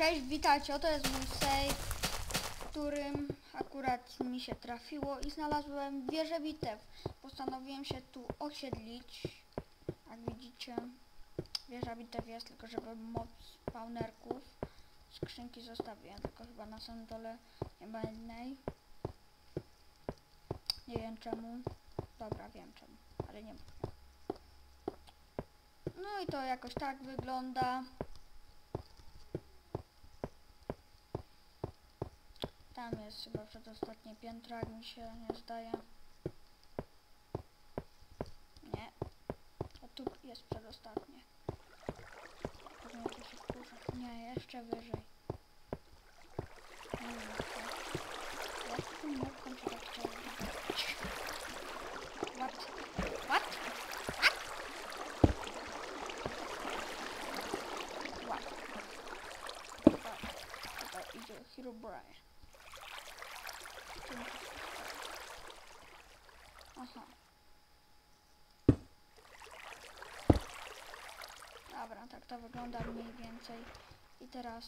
Cześć, witajcie, oto jest mój save, w którym akurat mi się trafiło i znalazłem wieżę bitew. Postanowiłem się tu osiedlić. Jak widzicie, wieża bitew jest, tylko żeby moc spawnerków. Skrzynki zostawiłem, tylko chyba na samym dole nie ma jednej. Nie wiem czemu. Dobra, wiem czemu, ale nie. No i to jakoś tak wygląda. Tam jest chyba przedostatnie piętro, jak mi się nie zdaje. Nie. A tu jest przedostatnie. Pewnie tu się wkurzę. Nie, jeszcze wyżej. Nie wiem, co. Jak tym mopką się tak chciało wybrać? What? What? What? Tutaj, idzie Hero Brian. Aha. Dobra, tak to wygląda mniej więcej. I teraz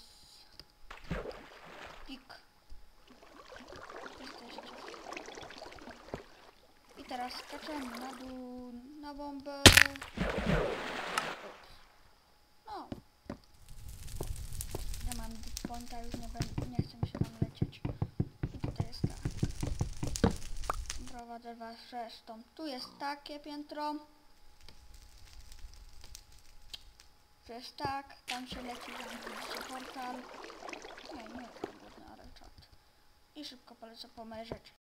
pik. I teraz skaczemy na dół, na bombę. No. Ja mam pointa, już nie, będę, nie chcę się tam lecieć. I tutaj jest tak. Prowadzę was zresztą. Tu jest takie piętro. Tu jest tak, tam się leci, zamknięcie portal. Nie, nie to główny, ale czat. I szybko polecę po moje rzeczy.